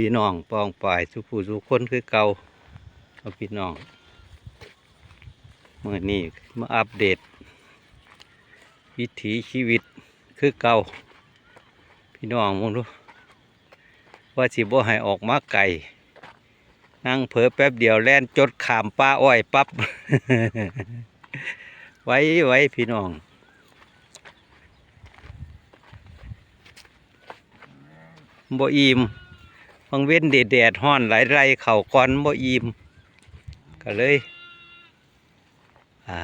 พี่น้องปองปายสุผู้สุคนคือเก่าเอาพี่น้องเมื่อนี้มาอัปเดต วิถีชีวิตคือเก่าพี่น้องมองดูว่าสิบ่ให้ออกมาไก่นั่งเผลอแป๊บเดียวแล่นจดขามป้าอ้อยปับ๊บไว้ไว้พี่น้องบ่อิ่ม ฟังเว้นแดดแดดห้อนไหลไรเข่าก้อนบ่อิ่มก็เลยอ่า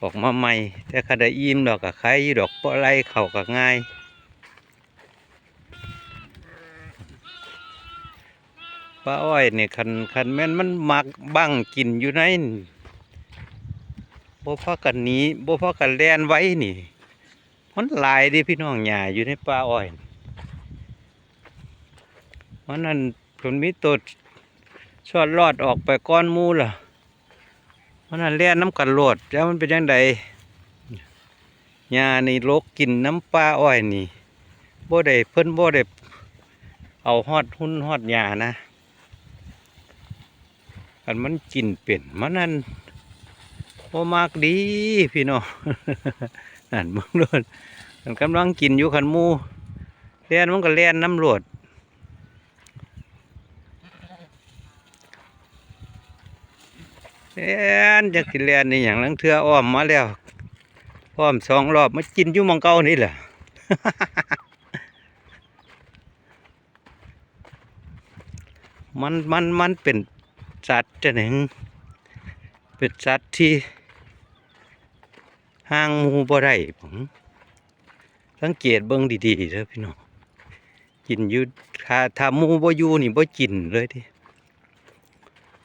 ออกมาใหม่ แต่คดอิ่มดอกกับใครอยู่ดอกบ่ไรเข่าก็ง่ายปลาอ้อยเนี่ยคันคันแม่นมันมักบังกินอยู่ในบ่พากันนี้บ่พากันแล่นไว้นี่ มันหลายดิพี่น้องหญ้าอยู่ในปลาอ้อย มันนั่นผลมีตัวชอดรอดออกไปก้อนมูล่ะมันนั่นเลียนน้ำกันโลดแล้วมันเป็นยังไงยาในี่ลกกินน้ำปลาอ้อยนี่บ่ได้เพิ่นบ่ได้เอาฮอดหุ่นฮอดยานะอันมันกินเป็นมันนั่นบ่มากดีพี่น้องนั่นมึงโดนมันกำลังกินอยู่ขันมูเลียนมันก็เลียนน้ำโลด เอ็นจะกินเรียนนี่อย่างลังเทืออ้อมมาแล้วอ้อมสองรอบมากินอยู่มองเก่านี่แหละมันมันมันเป็นสัตว์จะหนึ่งเป็นสัตว์ที่ห่างมูบ่ได้ผมสังเกตเบิ่งดีๆเด้อพี่น้องกินอยู่ถ้าถ้ามูบ่อยู่นี่บ่กินเลยดิ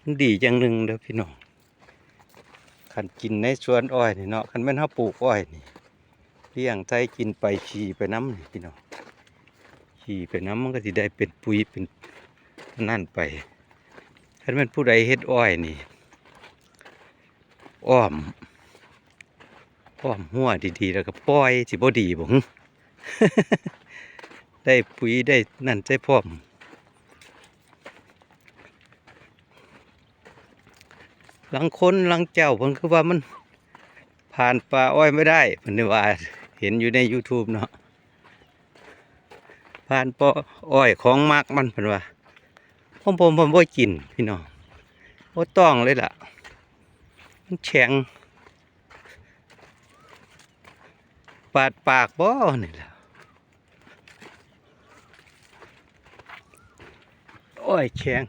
มันดีจังหนึ่งเด้อพี่น้อง ขันกินในสวนอ้อยนี่เนาะขันแม่นเฮาปลูกอ้อยนี่เลี้ยงใจกินไปขี่ไปน้ำนี่พี่น้องขี่ไปน้ำมันก็สิได้เป็นปุ๋ยเป็นนั่นไปขันแม่นผู้ใดเฮ็ดอ้อยนี่อ้อมอ้อมหัวดีๆแล้วก็ปล่อยสิบ่ดีบ่ได้ปุ๋ยได้นั่นใจพร้อม หลังคนหลังเจ้าเพิ่นคือว่ามันผ่านป่าอ้อยไม่ได้เพิ่นนี่ว่าเห็นอยู่ใน YouTube เนาะผ่านป่าอ้อยของมากมันเพิ่นว่าผมผมผมบ่กินพี่น้องบ่ต้องเลยล่ะ มันแข็งปาดปากบ่นี่ล่ะอ้อยแข็ง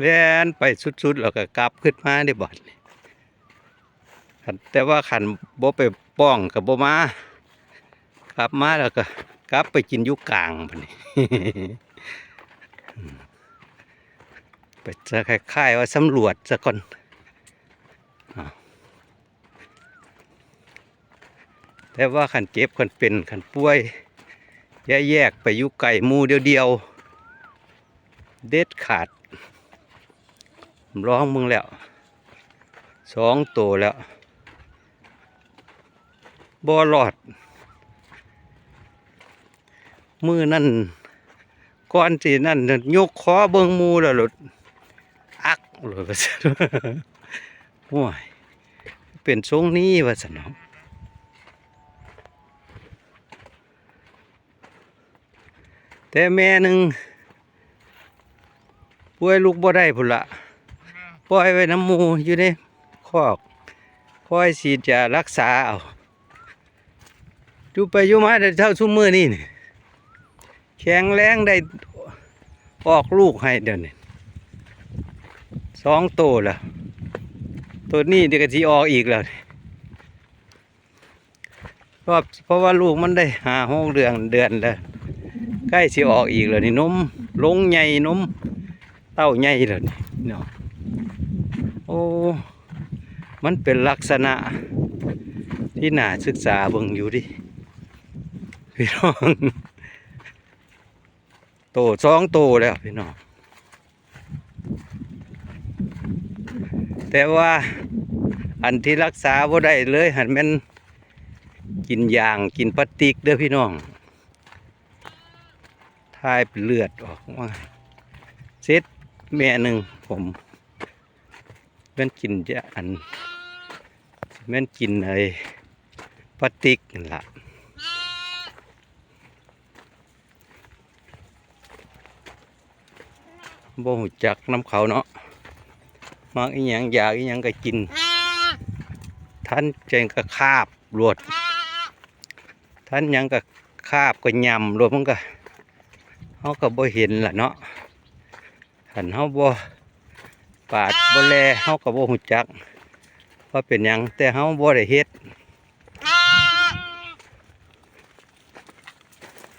แล่นไปสุดๆแล้วก็กลับขึ้นมาได้บ่ดนี่คันแต่ว่าขันบ่ไปป้องกับบ่มากลับมาแล้วก็กลับไปกินยู่กลางบัดนี้ไปจะคล้ายๆว่าสำรวจซะก่อนแต่ว่าขันเจ็บขันเป็นขันป่วย แยกไปยู่ไก่มูเดียวๆเด็ดขาด ร้องมึงแล้วสองตัวแล้วบ่รอด มือนั่นก้อนสีนั่นยกคอเบิงมูแล้วหลุดอักหลุดว่าซั่นโอ้ยเป็นทรงนี้ว่าสนองแต่แม่หนึ่งป่วยลูกบ่ได้พุ่นละ ปล่อยไว้น้ำมูอยู่ในคอกคอยฉีดยารักษาเอาอยู่ไปอยู่มาได้เท่าชุ่มมือนี่นี่แข็งแรงได้ออกลูกให้เดี๋ยวนี้สองตัวแล้วตัวนี้เดี๋ยวก็ทีออกอีกแล้วรอบเพราะว่าลูกมันได้หาหกเดือนเดือนแล้วใกล้สิออกอีกแล้วนี่นมลงใหญ่นมเต้าใหญ่แล้วนี่เนาะ อ้มันเป็นลักษณะที่น่าศึกษาเบิ่งอยู่ดิพี่น้องโตสองโตแล้วพี่น้องแต่ว่าอันที่รักษาบ่ได้เลย หันแม่นกินยางกินพลาสติกเด้อพี่น้องทายเป็นเลือดออกมาเซตแม่หนึ่งผม แม่นกินจะอันแม่นกินไอ้พลาสติกนั่นละบ่หูจักน้ำเขาเนาะมักอีหยังอยากอีหยังก็กิน ท่านเจงก็คาบรวด ท่านยังก็คาบก็ยำรวดมันก็เขาก็บ่เห็นล่ะเนาะหันเขาบ่ ปาดบ่แลเขาก็บ่หูจักว่าเป็นหยังแต่เขาบ่ได้เฮ็ด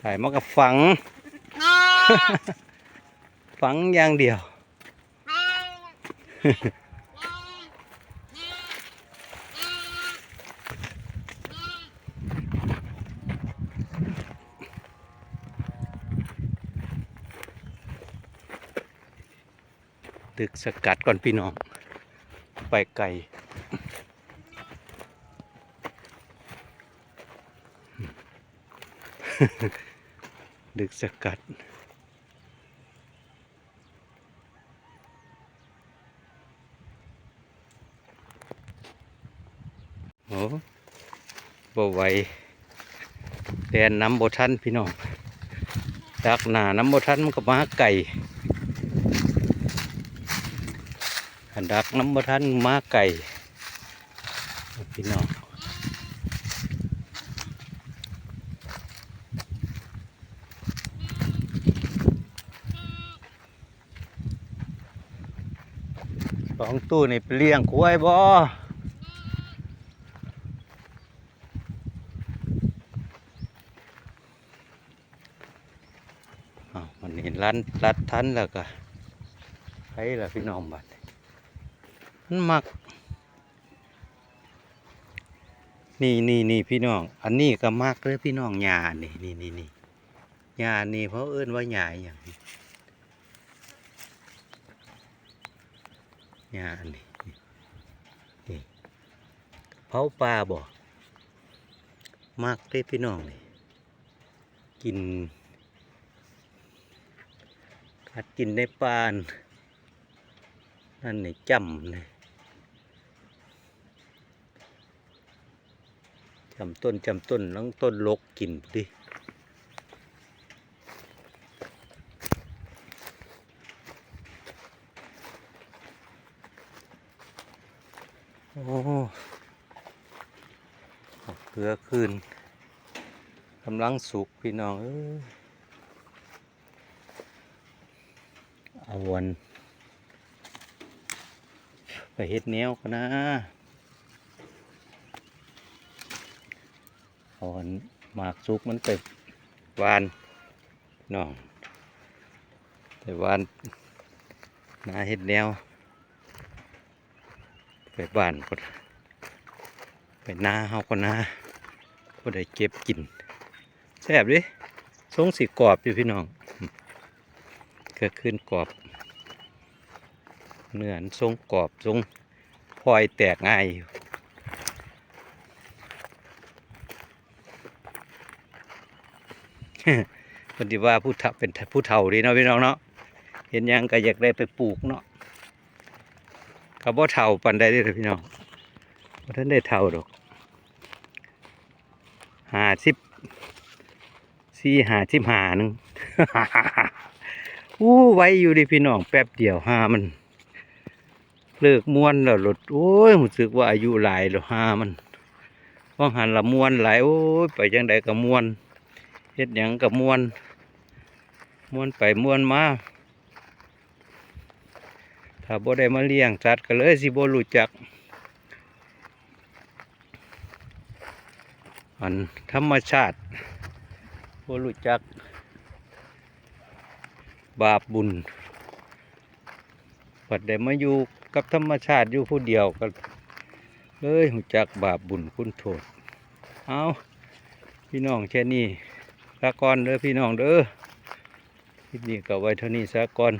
ถ่ายมันก็ฝัง ฝังอย่างเดียว สกัดก่อนพี่น้อง ไปไกลดึกสกัด โอ้บ่ไหวแดนน้ำบ่ทันพี่น้องดักหนาน้ำบ่ทันมันก็มาไก่ อันดักน้ำบ่ทันมาไก่พี่น้องสองตู้นี่ไปเลี้ยงควายบ่อ้าววันนี้รันรัดทันแล้วก็ไปละพี่น้องบัด มันมัก นี่นี่นี่พี่น้อง อันนี้ก็มักเลยพี่น้องหญ้านี่นี่นี่นี่หญ้านี่เพราะเอิ้นว่าหญ้าอย่างนี้หญ้านี่นี่นี่เผาปลาบ่มักเลยพี่น้องนี่กินกัดกินในปานนั่นนี่จำนี่ จำต้นจำต้นน้องต้นลกกินดิโอ้เอาเกลือคืนกำลังสุกพี่น้องเอ้ยเอาวันไปเฮ็ดแนวกันนะ อาอันหมากสุกมันไปหวานน้องไปหวานนาเฮ็ดแนว ไปบ้านก็ไปนาเฮาก็นาก็ได้เก็บกินแซ่บดิทรงสีกรอบอยู่พี่น้องก็ขึ้นกรอบเนื้อทรงกรอบทรงพลอยแตกง่ายอยู่ คนที่ว่าผู้เฒ่าเป็นผู้เฒ่าดีเนาะพี่น้องเนาะเห็นยังก็อยากได้ไปปลูกเนาะก็บ่เฒ่าปันใดเด้อพี่น้องบ่ทันได้เฒ่าดอกหาสิบสี่หาสิบหาหนึงอู้ไว้อยู่ดิพี่น้องแป๊บเดียวห้ามันเลิกม้วนแล้วหลดโอ้ยรู้สึกว่าอายุหลายแล้วห้ามันว่างหันละม้วนหลายโอ้ยไปจังใดก็ม้วน เฮ็ดหยังก็ม้วนมวนไปมวนมาถ้าบ่ได้มาเลี้ยงสัตว์ก็เลยสิบ่รู้จัก อันธรรมชาติบ่รู้จัก บาปบุญปัดได้มาอยู่กับธรรมชาติอยู่ผู้เดียวก็เลยหูจักบาปบุญคุณโทษ เอาพี่น้องแค่นี้ สากรเด้อพี่น้องเด้อคลิปนี้ก็ไว้เท่านี้สากร